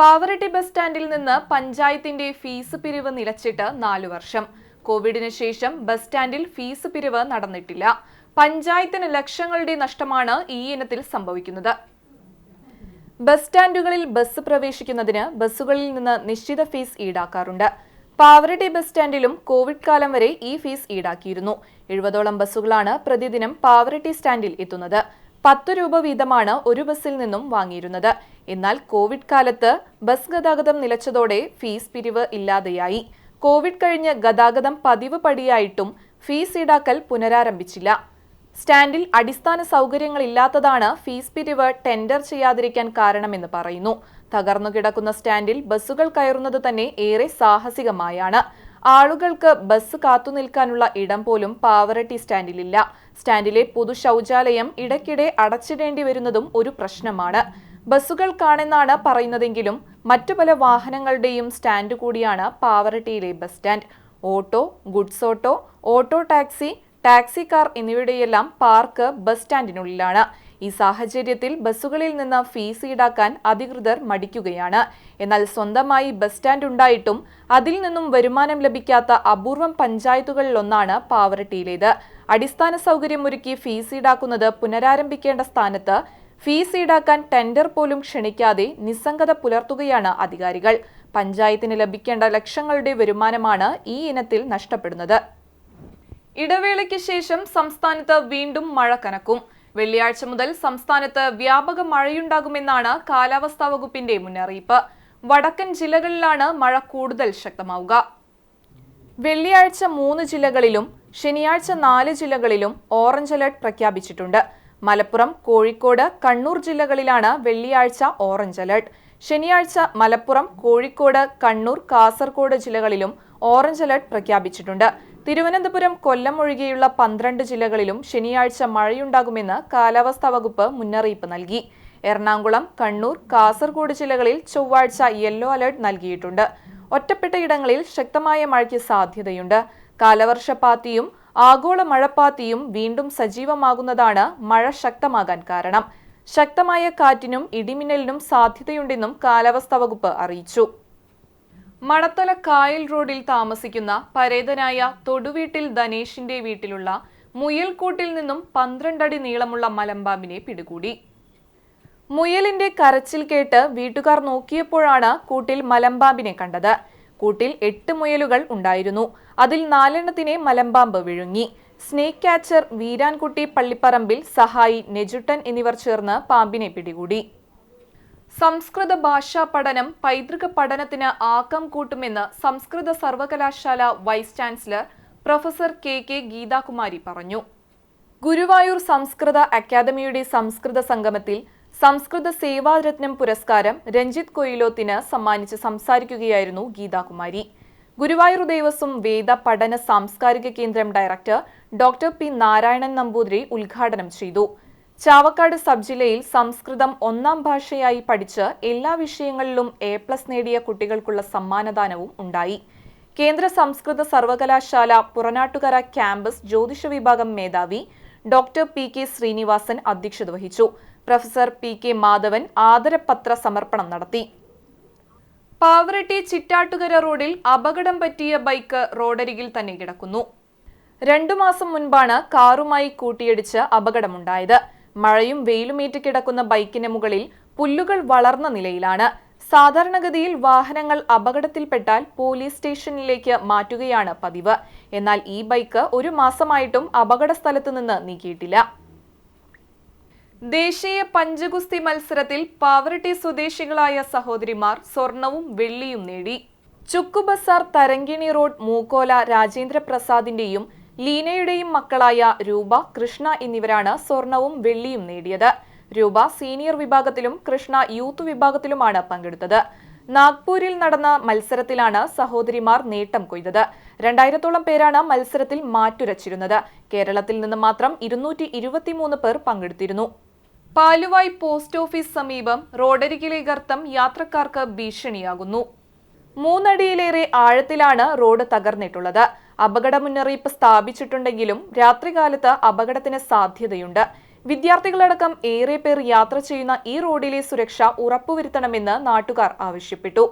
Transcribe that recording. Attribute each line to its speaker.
Speaker 1: Pavaratti bus സ്റ്റാൻഡിൽ നിന്ന് പഞ്ചായത്തിന്റെ ഫീസ് പിരിവ് നിലച്ചിട്ട് നാലു വർഷം കോവിഡിന് ശേഷം ബസ് സ്റ്റാൻഡിൽ ഫീസ് പിരിവ് നടന്നിട്ടില്ല പഞ്ചായത്തിന് ലക്ഷങ്ങളുടെ നഷ്ടമാണ് ഈ ഇനത്തിൽ സംഭവിക്കുന്നത് ബസ് സ്റ്റാൻഡുകളിൽ ബസ് പ്രവേശിക്കുന്നതിന് ബസ്സുകളിൽ നിന്ന് നിശ്ചിത ഫീസ് ഈടാക്കാറുണ്ട് പാവറട്ടി ബസ് സ്റ്റാൻഡിലും കോവിഡ് കാലം വരെ ഈ ഫീസ് ഈടാക്കിയിരുന്നു എഴുപതോളം ബസ്സുകളാണ് പ്രതിദിനം പാവറട്ടി സ്റ്റാൻഡിൽ എത്തുന്നത് പത്ത് രൂപ വീതമാണ് ഒരു ബസ്സിൽ നിന്നും വാങ്ങിയിരുന്നത് എന്നാൽ കോവിഡ് കാലത്ത് ബസ് ഗതാഗതം നിലച്ചതോടെ ഫീസ് പിരിവ് ഇല്ലാതെയായി കോവിഡ് കഴിഞ്ഞ് ഗതാഗതം പതിവ് പടിയായിട്ടും ഫീസ് ഈടാക്കൽ പുനരാരംഭിച്ചില്ല സ്റ്റാൻഡിൽ അടിസ്ഥാന സൗകര്യങ്ങളില്ലാത്തതാണ് ഫീസ് പിരിവ് ടെൻഡർ ചെയ്യാതിരിക്കാൻ കാരണമെന്ന് പറയുന്നു തകർന്നു കിടക്കുന്ന സ്റ്റാൻഡിൽ ബസ്സുകൾ കയറുന്നത് തന്നെ ഏറെ സാഹസികമായാണ് ആളുകൾക്ക് ബസ് കാത്തുനിൽക്കാനുള്ള ഇടം പോലും പാവറട്ടി സ്റ്റാൻഡിലില്ല സ്റ്റാൻഡിലെ പൊതു ശൗചാലയം ഇടയ്ക്കിടെ അടച്ചിടേണ്ടി വരുന്നതും ഒരു പ്രശ്നമാണ് ബസ്സുകൾക്കാണെന്നാണ് പറയുന്നതെങ്കിലും മറ്റു പല വാഹനങ്ങളുടെയും സ്റ്റാൻഡ് കൂടിയാണ് പാവറട്ടിയിലെ bus stand auto goods auto auto taxi taxi car എന്നിവയുടെയെല്ലാം പാർക്ക് ബസ് സ്റ്റാൻഡിനുള്ളിലാണ് ഈ സാഹചര്യത്തിൽ ബസ്സുകളിൽ നിന്ന് ഫീസ് ഈടാക്കാൻ അധികൃതർ മടിക്കുകയാണ് എന്നാൽ സ്വന്തമായി ബസ് സ്റ്റാൻഡ് ഉണ്ടായിട്ടും അതിൽ നിന്നും വരുമാനം ലഭിക്കാത്ത അപൂർവം പഞ്ചായത്തുകളിലൊന്നാണ് പാവറട്ടിയിലേത് അടിസ്ഥാന സൗകര്യമൊരുക്കി ഫീസ് ഈടാക്കുന്നത് പുനരാരംഭിക്കേണ്ട സ്ഥാനത്ത് ഫീസ് ഈടാക്കാൻ ടെൻഡർ പോലും ക്ഷണിക്കാതെ നിസ്സംഗത പുലർത്തുകയാണ് അധികാരികൾ പഞ്ചായത്തിന് ലഭിക്കേണ്ട ലക്ഷങ്ങളുടെ വരുമാനമാണ് ഈ ഇനത്തിൽ നഷ്ടപ്പെടുന്നത് ഇടവേളയ്ക്ക് ശേഷം സംസ്ഥാനത്ത് വീണ്ടും മഴ കനക്കും വെള്ളിയാഴ്ച മുതൽ സംസ്ഥാനത്ത് വ്യാപക മഴയുണ്ടാകുമെന്നാണ് കാലാവസ്ഥാ വകുപ്പിന്റെ മുന്നറിയിപ്പ് വടക്കൻ ജില്ലകളിലാണ് മഴ കൂടുതൽ ശക്തമാവുക വെള്ളിയാഴ്ച മൂന്ന് ജില്ലകളിലും ശനിയാഴ്ച നാല് ജില്ലകളിലും ഓറഞ്ച് അലർട്ട് പ്രഖ്യാപിച്ചിട്ടുണ്ട് മലപ്പുറം കോഴിക്കോട് കണ്ണൂർ ജില്ലകളിലാണ് വെള്ളിയാഴ്ച ഓറഞ്ച് അലർട്ട് ശനിയാഴ്ച മലപ്പുറം കോഴിക്കോട് കണ്ണൂർ കാസർഗോഡ് ജില്ലകളിലും ഓറഞ്ച് അലർട്ട് പ്രഖ്യാപിച്ചിട്ടുണ്ട് തിരുവനന്തപുരം കൊല്ലം ഒഴികെയുള്ള പന്ത്രണ്ട് ജില്ലകളിലും ശനിയാഴ്ച മഴയുണ്ടാകുമെന്ന് കാലാവസ്ഥാ വകുപ്പ് മുന്നറിയിപ്പ് നൽകി എറണാകുളം കണ്ണൂർ കാസർഗോഡ് ജില്ലകളിൽ ചൊവ്വാഴ്ച യെല്ലോ അലർട്ട് നൽകിയിട്ടുണ്ട് ഇടങ്ങളിൽ ശക്തമായ മഴയ്ക്ക് സാധ്യതയുണ്ട് കാലവർഷപ്പാത്തിയും ആഗോള മഴപ്പാത്തിയും വീണ്ടും സജീവമാകുന്നതാണ് മഴ ശക്തമാകാൻ കാരണം ശക്തമായ കാറ്റിനും ഇടിമിന്നലിനും സാധ്യതയുണ്ടെന്നും കാലാവസ്ഥാ വകുപ്പ് അറിയിച്ചു മടത്തല കായൽ റോഡിൽ താമസിക്കുന്ന പരേതനായ തൊടുവീട്ടിൽ ധനേഷിന്റെ വീട്ടിലുള്ള മുയൽക്കൂട്ടിൽ നിന്നും പന്ത്രണ്ടടി നീളമുള്ള മലമ്പാമ്പിനെ പിടികൂടി മുയലിന്റെ കരച്ചിൽ കേട്ട് വീട്ടുകാർ നോക്കിയപ്പോഴാണ് കൂട്ടിൽ മലമ്പാമ്പിനെ കണ്ടത് കൂട്ടിൽ എട്ട് മുയലുകൾ ഉണ്ടായിരുന്നു അതിൽ നാലെണ്ണത്തിനെ മലമ്പാമ്പ് വിഴുങ്ങി സ്നേക്ക് കാച്ചർ വീരാൻകുട്ടി പള്ളിപ്പറമ്പിൽ സഹായി നെജുട്ടൻ എന്നിവർ ചേർന്ന് പാമ്പിനെ പിടികൂടി സംസ്കൃത ഭാഷാ പഠനം പൈതൃക പഠനത്തിന് ആക്കം കൂട്ടുമെന്ന് സംസ്കൃത സർവകലാശാല vice chancellor professor K K Geethakumari പറഞ്ഞു ഗുരുവായൂർ സംസ്കൃത അക്കാദമിയുടെ സംസ്കൃത സംഗമത്തിൽ സംസ്കൃത സേവാരത്നം പുരസ്കാരം രഞ്ജിത് കൊയിലോത്തിന് സമ്മാനിച്ച് സംസാരിക്കുകയായിരുന്നു ഗീതാകുമാരി ഗുരുവായൂർ ദേവസ്വം വേദ പഠന സാംസ്കാരിക കേന്ദ്രം director doctor P Narayanan Namboothiri ഉദ്ഘാടനം ചെയ്തു ചാവക്കാട് സബ് ജില്ലയിൽ സംസ്കൃതം ഒന്നാം ഭാഷയായി പഠിച്ച് എല്ലാ വിഷയങ്ങളിലും എ പ്ലസ് നേടിയ കുട്ടികൾക്കുള്ള സമ്മാനദാനവും ഉണ്ടായി കേന്ദ്ര സംസ്കൃത സർവകലാശാല പുറനാട്ടുകര ക്യാമ്പസ് ജ്യോതിഷ വിഭാഗം മേധാവി ഡോക്ടർ പി കെ ശ്രീനിവാസൻ അധ്യക്ഷത വഹിച്ചു പ്രൊഫസർ പി കെ മാധവൻ ആദരപത്ര സമർപ്പണം നടത്തി പാവറട്ടി ചിറ്റാട്ടുകര റോഡിൽ അപകടം പറ്റിയ ബൈക്ക് റോഡരികിൽ തന്നെ കിടക്കുന്നു രണ്ടു മാസം മുൻപാണ് കാറുമായി കൂട്ടിയിടിച്ച് അപകടമുണ്ടായത് മഴയും വെയിലുമേറ്റ് കിടക്കുന്ന ബൈക്കിന് മുകളിൽ പുല്ലുകൾ വളർന്ന നിലയിലാണ് സാധാരണഗതിയിൽ വാഹനങ്ങൾ അപകടത്തിൽപ്പെട്ടാൽ പോലീസ് സ്റ്റേഷനിലേക്ക് മാറ്റുകയാണ് പതിവ് എന്നാൽ ഈ ബൈക്ക് ഒരു മാസമായിട്ടും അപകട സ്ഥലത്തു നിന്ന് നീക്കിയിട്ടില്ല ദേശീയ പഞ്ചഗുസ്തി മത്സരത്തിൽ പാവറട്ടി സ്വദേശികളായ സഹോദരിമാർ സ്വർണവും വെള്ളിയും നേടി ചുക്കുബസാർ തരങ്കിണി റോഡ് മൂക്കോല രാജേന്ദ്രപ്രസാദിന്റെയും ലീനയുടെയും മക്കളായ രൂപ കൃഷ്ണ എന്നിവരാണ് സ്വർണവും വെള്ളിയും നേടിയത് രൂപ സീനിയർ വിഭാഗത്തിലും കൃഷ്ണ യൂത്ത് വിഭാഗത്തിലുമാണ് പങ്കെടുത്തത് നാഗ്പൂരിൽ നടന്ന മത്സരത്തിലാണ് സഹോദരിമാർ നേട്ടം കൊയ്തത് രണ്ടായിരത്തോളം പേരാണ് മത്സരത്തിൽ മാറ്റുരച്ചിരുന്നത് കേരളത്തിൽ നിന്ന് മാത്രം ഇരുന്നൂറ്റി ഇരുപത്തിമൂന്ന് പേർ പങ്കെടുത്തിരുന്നു പാലുവായ് പോസ്റ്റ് ഓഫീസ് സമീപം റോഡരികിലെ ഗർത്തം യാത്രക്കാർക്ക് ഭീഷണിയാകുന്നു മൂന്നടിയിലേറെ ആഴത്തിലാണ് റോഡ് തകർന്നിട്ടുള്ളത് അപകട മുന്നറിയിപ്പ് സ്ഥാപിച്ചിട്ടുണ്ടെങ്കിലും രാത്രികാലത്ത് അപകടത്തിന് സാധ്യതയുണ്ട് വിദ്യാർത്ഥികളടക്കം ഏറെ പേർ യാത്ര ചെയ്യുന്ന ഈ റോഡിലെ സുരക്ഷ ഉറപ്പുവരുത്തണമെന്ന് നാട്ടുകാർ ആവശ്യപ്പെട്ടു